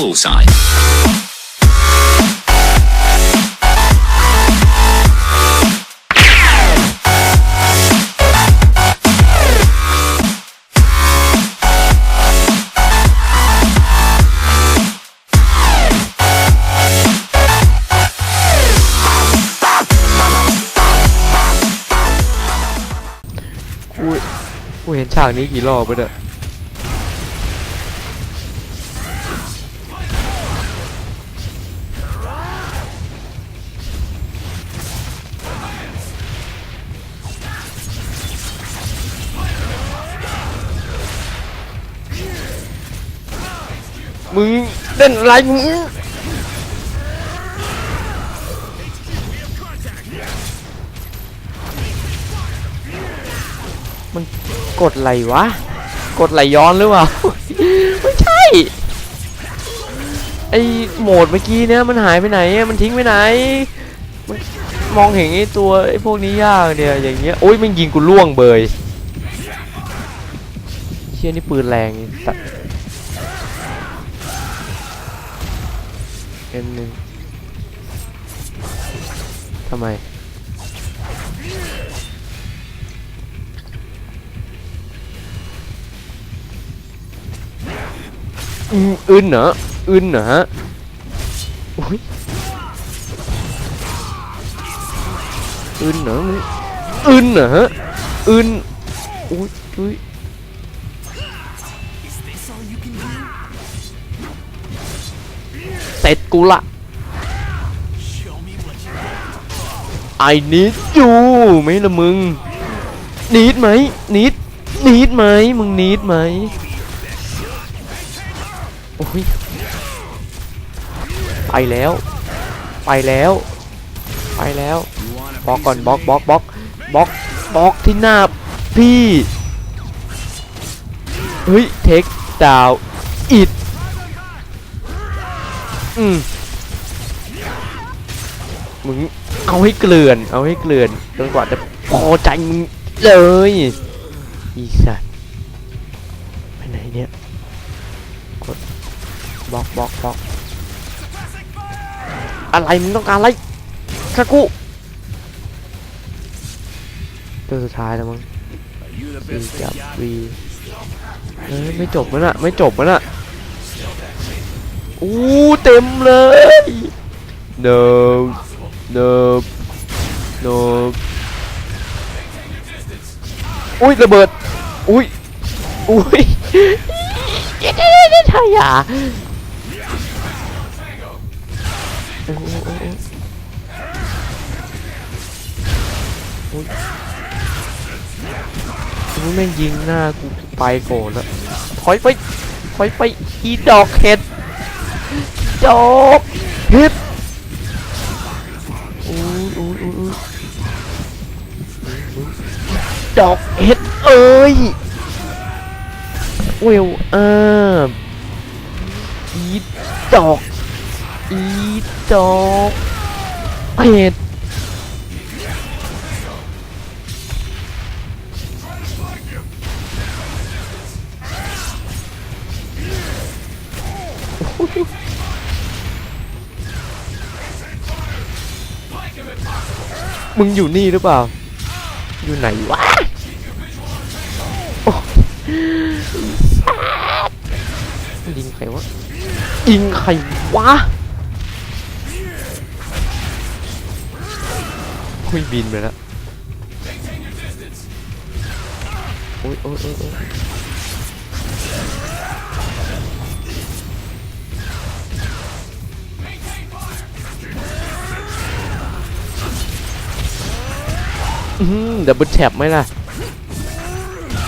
Bullseye. กูกูเห็นฉากนี้กี่รอบไปเนี่ย มึงเล่นอะไรมึงมันกดอะไรวะ กดไหลย้อนหรือเปล่า ไม่ใช่ ไอโหมดเมื่อกี้เนี่ยมันหายไปไหน มันทิ้งไปไหน มันมองเห็นไอตัวไอพวกนี้ยากเนี่ยอย่างเงี้ย โอ้ยมันยิงกูล่วงเบยเชี่ยนี่ปืนแรงตัด เอ็นหนึ่งทำไมอืมอึนเหรอ อึนเหรอฮะอุ้ยอึนเหรออึนเหรอฮะอึนอุ้ยอุ้ย ร็จกูละ I need you ไหมละมึง need ไหม need need ไหม มึง need ไหม โอ้ย ไปแล้ว ไปแล้ว ไปแล้ว บล็อกก่อน บล็อก บล็อก บล็อก บล็อก บล็อกที่หน้าพี่ เฮ้ย เทคดาวอิด อืมมึงเอาให้เกลื่อน เอาให้เกลื่อนจนกว่าจะพอใจมึงเลยอีสัตว์ไปไหนเนี่ยกดบล็อกบล็อกบล็อกอะไรมึงต้องการอะไรคากุตัวสุดท้ายแล้วมั้งวีจับวีเฮ้ยไม่จบมันอะไม่จบมันอะ อู้เต็มเลย no no no อุ้ยระเบิด อุ้ย อุ้ยเจ๊เจ๊ใช่อะโอ้โหโอ้โหโอ้ยกูแม่งยิงหน้ากูไปก่อนแล้วถอยไปถอยไปอีดอกเห็ด ดอกเห็ดอุ้ยอุ้ยอุ้ยอุ้ยดอกเห็ดเอ้ยเวลอาร์อีดอกอีดอกเห็ด มึงอยู่นี่หรือเปล่า อยู่ไหนวะอ้ยิงใครวะ ยิงใครวะคุยบินไปแล้วโอ้ยโอ้ยโอ้ย ดับเบิลแท็บไหมล่ะ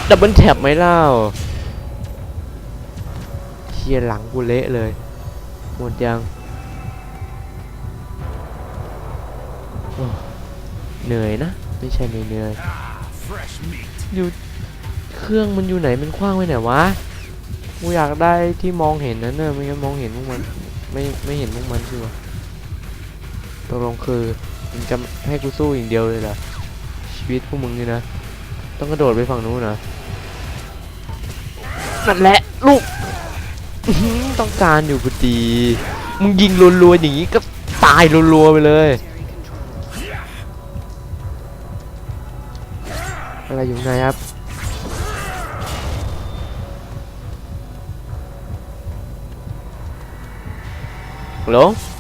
ดับเบิลแท็บไหมเล่าเชียหลังกูเละเลย หมดยัง เหนื่อยนะ ไม่ใช่ไม่เหนื่อยอยู่เครื่องมันอยู่ไหน มันคว้างไว้ไหนวะ กูอยากได้ที่มองเห็นนั่นเนอะไม่งั้นมองเห็นพวกมัน ไม่ไม่เห็นพวกมันใช่ปะตกลงคือมึงจะให้กูสู้อย่างเดียวเลยเหรอ ชีวิตพวกมึงนี่นะ ต้องกระโดดไปฝั่งนู้นนะนั่นแหละลูกอื้อหือต้องการอยู่พอดี มึงยิงรัวๆอย่างนี้ก็ตายรัวๆไปเลย อะไรอยู่ไหนครับฮัลโหลโ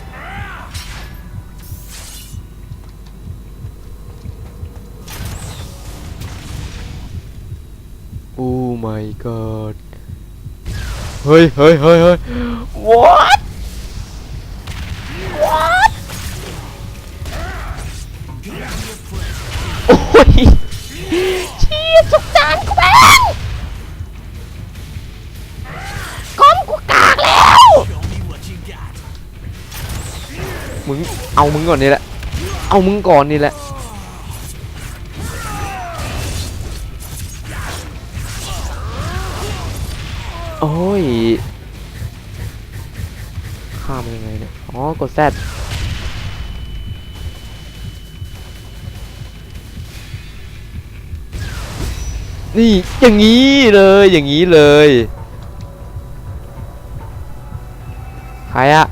my god เฮ้ยเฮ้ยเฮ้ยเฮ้ย what what โอ้ยเชี่ยสุกจานกูแม่งก้มกูกากแล้ว มึง เอามึงก่อนนี่แหละ เอามึงก่อนนี่แหละ โอ้ยข้ามนยังไงเนี่ย อ๋อ กดแซดนี่อย่างนี้เลยอย่างนี้เลยใครอะ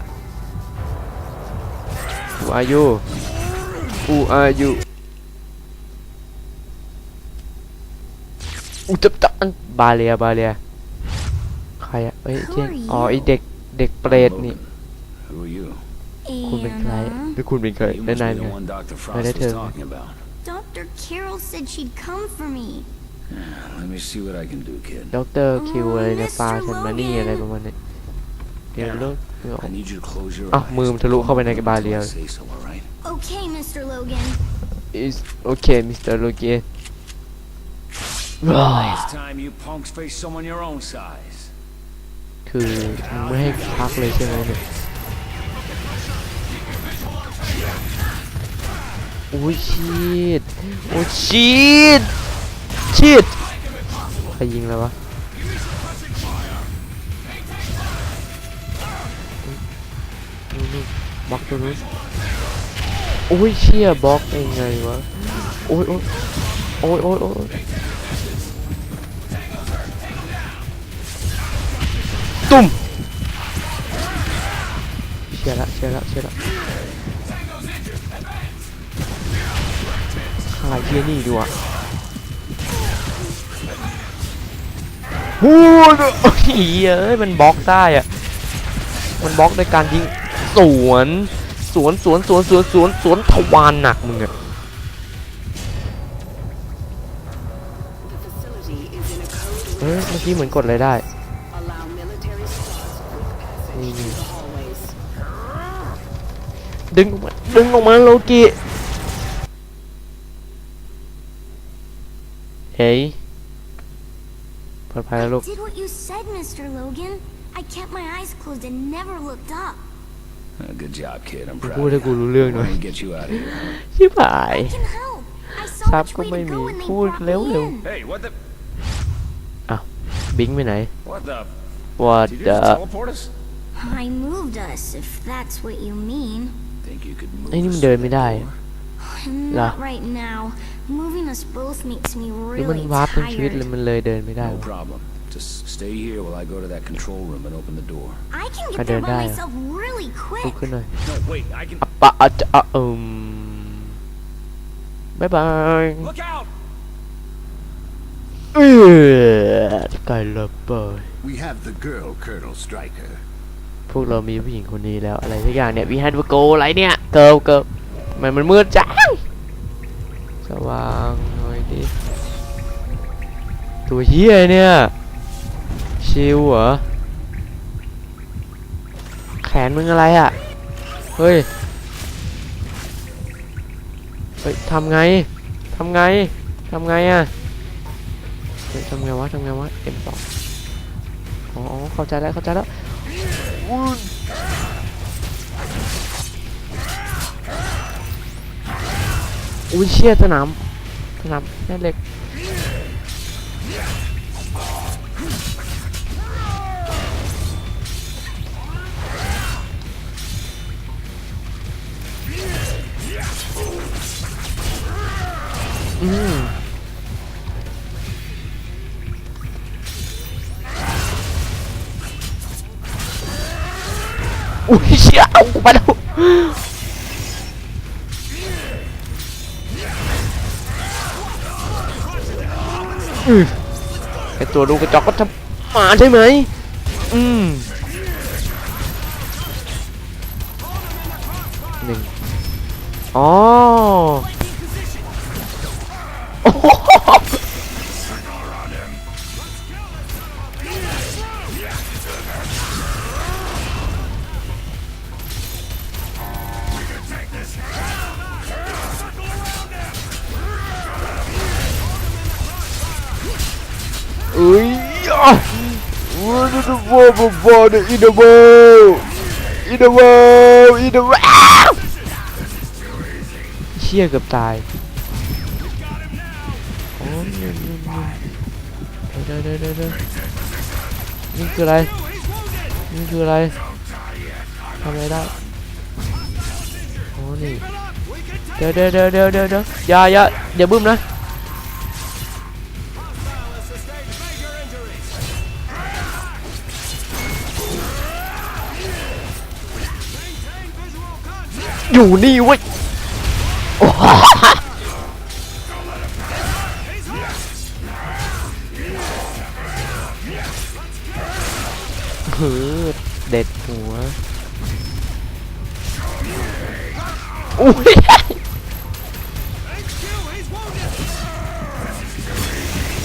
Who are you Who are you อุยจับจับบาเลียบาเลีย รอะเอ้ยเจนอ๋อไอเด็กเด็กเปรตนี่ Who are you? คุณเป็นใคร Anna. หรือคุณเป็นใคร You และ must นาย be เป็น the ใคร one Dr. I Frost let was her- talking about. Dr. Carroll said she'd come for me. Let me see what I can do, kid. ด็อกเตอร์คิว Oh, อะไรเนี่ยปลา Mr. ฉันมานี่ Logan อะไรประมาณนี้เดี๋ยวเลิกเดี๋ยว I need you to close your อ้าว eyes. มือมันทะลุเข้าไปในกระบาลเรียว Until I say so, all right? Okay, Mr. Logan. is okay Mr. Loki ว้า It's time you punks face someone your own size. คือไม่ให้พักเลยใช่ไหมเนี่ยโอ้ยชีดโอ้ยชีดชีดใครยิงแล้ววะนู่นบล็อกตัวนู้นโอ้ยเชี่ยบล็อกยังไงวะโอ้ยโอ้ยโอ้ยโอ้ย ตุ่มเชี่ยละเชี่ยละเชี่ยละฆ่าเฮียนี่ดีกว่าฮู้ยโอ้ยเอ้ยมันบล็อกได้อะมันบล็อกด้วยการยิงสวนสวนสวนสวนสวนสวนสวนทวารหนักมึงอะ The facility is in a code เอ้ยเมื่อกี้เหมือนกดอะไรได้ ดึงออกมาดึงออกมาโลกิเฮ้ยปลอดภัยแล้วลูก I did what you said, Mr. Logan. I kept my eyes closed and never looked up. Uh, good job, kid. I'm กู proud พูด of ให้ you. กูรู้เรื่องหน่อย Let me get you out of here. ชิบหาย I can help. I saw ซับ which ก็ way ไม่ to มี go when they พูด brought เร็ว me เร็ว in. Hey, what the? บิงไปไหน What the? What Did you the just teleport us? I moved us, if that's what you mean. Think you could move ไอ้นี่มัน us เดิน through ไม่ the ได้ door? Not right now. Moving us both makes me หรือมัน really วาร์ปทั้งชีวิต tired. เลยมันเลยเดินไม่ได้ No วะ problem. Just stay here while I go to that control room and open the door. I can I get there don't by die. myself really ลุก quick. ขึ้นหน่อย No, wait. I can. อะปะอะจะอะอืมบ๊ายบาย Look out! เออไกลระเบิด We have the girl, Colonel Stryker. พวกเรามีผู้หญิงคนนี้แล้วอะไรทุกอย่างเนี่ย we had to go อะไรเนี่ย เกิร์ลเกิร์ลมันมันมืดจังสว่างหน่อยดิ ตัวเฮียเนี่ย ชิวเหรอ แขนมึงอะไรอะ เฮ้ย เฮ้ยทำไง ทำไง ทำไงอะทำไงวะ ทำไงวะเอ็มสองอ๋อเข้าใจแล้ว เข้าใจแล้ว อุ้ยเชี่ยสนามสนามแม่เหล็กอืม อุ้ยเชี่ยเอากูไปแล้วไอตัวดูกระจอกก็ทำมาใช่ไหมอืมหนึ่งอ๋อโอ้ บอลอินเดอร์บอลเชี่ยเกือบตายโอ้ยเดี๋ยวเดี๋ยวเดี๋ยวเดี๋ยวเดี๋ยนี่คืออะไร นี่คืออะไรทำอะไรได้โอ้นี่เดี๋ยวเดี๋ยวเดี๋ยวเดี๋ยวเดี๋ยวอย่าอย่าอย่าบึ้มนะ อยู่นี่เว้ยโอ้โหเฮ้อเด็ดหัวอุ้ย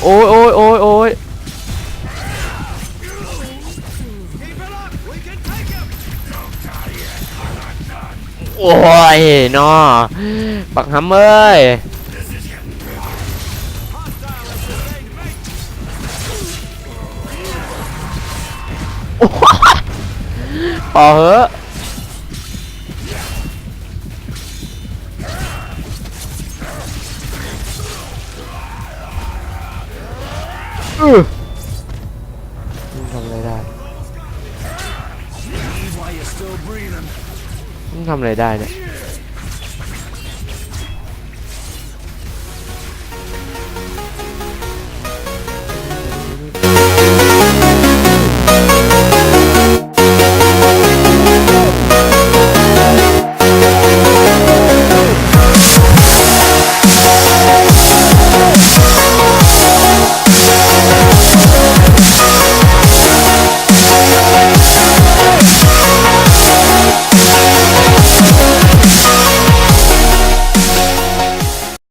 โอ้ยโอ้ยโอ้ยโอ้ย อ้ยนอปักหำเอ้ยโอ้ยพอเหอะอือ ทำอะไรได้เนี่ย